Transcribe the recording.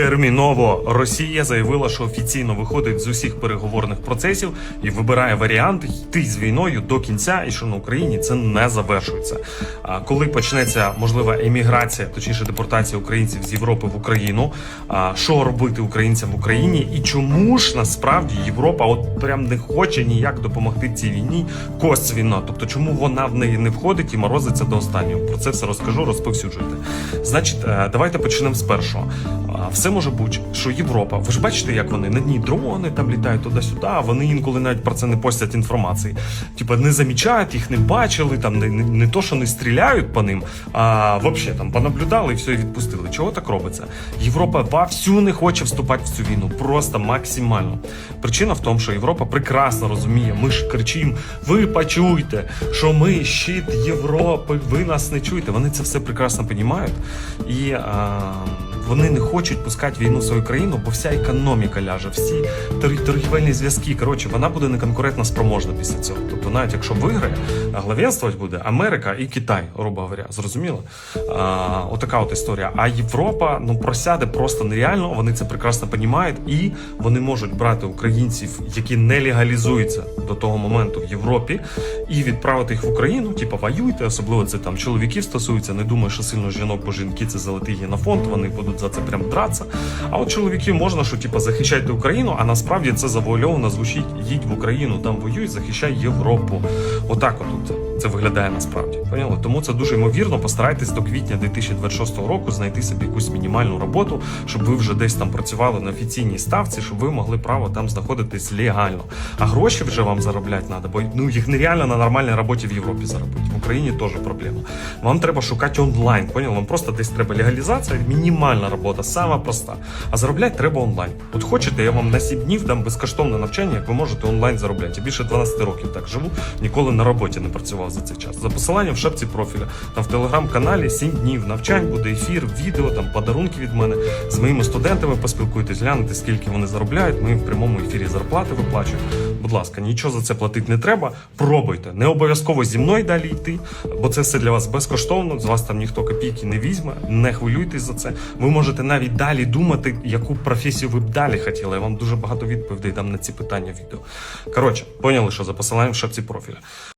Терміново Росія заявила, що офіційно виходить з усіх переговорних процесів і вибирає варіант йти з війною до кінця, і що на Україні це не завершується. А коли почнеться можлива еміграція, точніше депортація українців з Європи в Україну, а що робити українцям в Україні, і чому ж насправді Європа от прям не хоче ніяк допомогти цій війні косвіно, тобто чому вона в неї не входить і морозиться до останнього. Про це все розкажу, розповсюджуйте. Значить, е, давайте почнемо з першого. А, Все може бути, що Європа, ви ж бачите, як вони на дні дрони там літають туди-сюди, а вони інколи навіть про це не постять інформації. Типа не замічають, їх не бачили, там не, не, не то, що не стріляють по ним, а взагалі там понаблюдали і все і відпустили. Чого так робиться? Європа вовсю не хоче вступати в цю війну, просто максимально. Причина в тому, що Європа прекрасно розуміє, ми ж кричимо: ви почуйте, що ми щит Європи, ви нас не чуєте. Вони це все прекрасно розуміють. І а, вони не хочуть пускати війну в свою країну, бо вся економіка ляже, всі тор- торгівельні зв'язки. Коротше, вона буде неконкурентно спроможна після цього. Тобто, навіть якщо виграє, главенствувати буде Америка і Китай, грубо говоря. Зрозуміло? А, отака от історія. А Європа ну просяде просто нереально. Вони це прекрасно розуміють, і вони можуть брати українців, які не легалізуються до того моменту в Європі, і відправити їх в Україну. Типу, воюйте, особливо це там чоловіків стосується. Не думаю, що сильно жінок, бо жінки це золотий генофонд, вони будуть за це прям драться. А от чоловіків можна, що типу, захищайте Україну, а насправді це завуальовано звучить їдь в Україну, там воюй, захищай Європу. Отак от це виглядає насправді. Поняли? Тому це дуже ймовірно. Постарайтесь до квітня 2026 року знайти собі якусь мінімальну роботу, щоб ви вже десь там працювали на офіційній ставці, щоб ви могли право там знаходитись легально. А гроші вже вам заробляти треба, бо ну їх нереально на нормальній роботі в Європі заробити. В Україні теж проблема. Вам треба шукати онлайн. Поняли? Вам просто десь треба легалізація, мінімальна робота, сама проста. А заробляти треба онлайн. От хочете, я вам на 7 днів дам безкоштовне навчання, як ви можете онлайн заробляти. Я більше 12 років так живу, ніколи на роботі не працював за цей час. За посиланням в шапці профіля. Там в телеграм-каналі 7 днів навчань, буде ефір, відео, там подарунки від мене. З моїми студентами поспілкуйтесь, глянете, скільки вони заробляють. Ми в прямому ефірі зарплати виплачуємо. Будь ласка, нічого за це платити не треба. Пробуйте. Не обов'язково зі мною далі йти, бо це все для вас безкоштовно. З вас там ніхто копійки не візьме. Не хвилюйтесь за це. Ви можете навіть далі думати, яку професію ви б далі хотіли. Я вам дуже багато відповідей дам на ці питання відео. Коротше, поняли, що за посиланням в шапці профіля.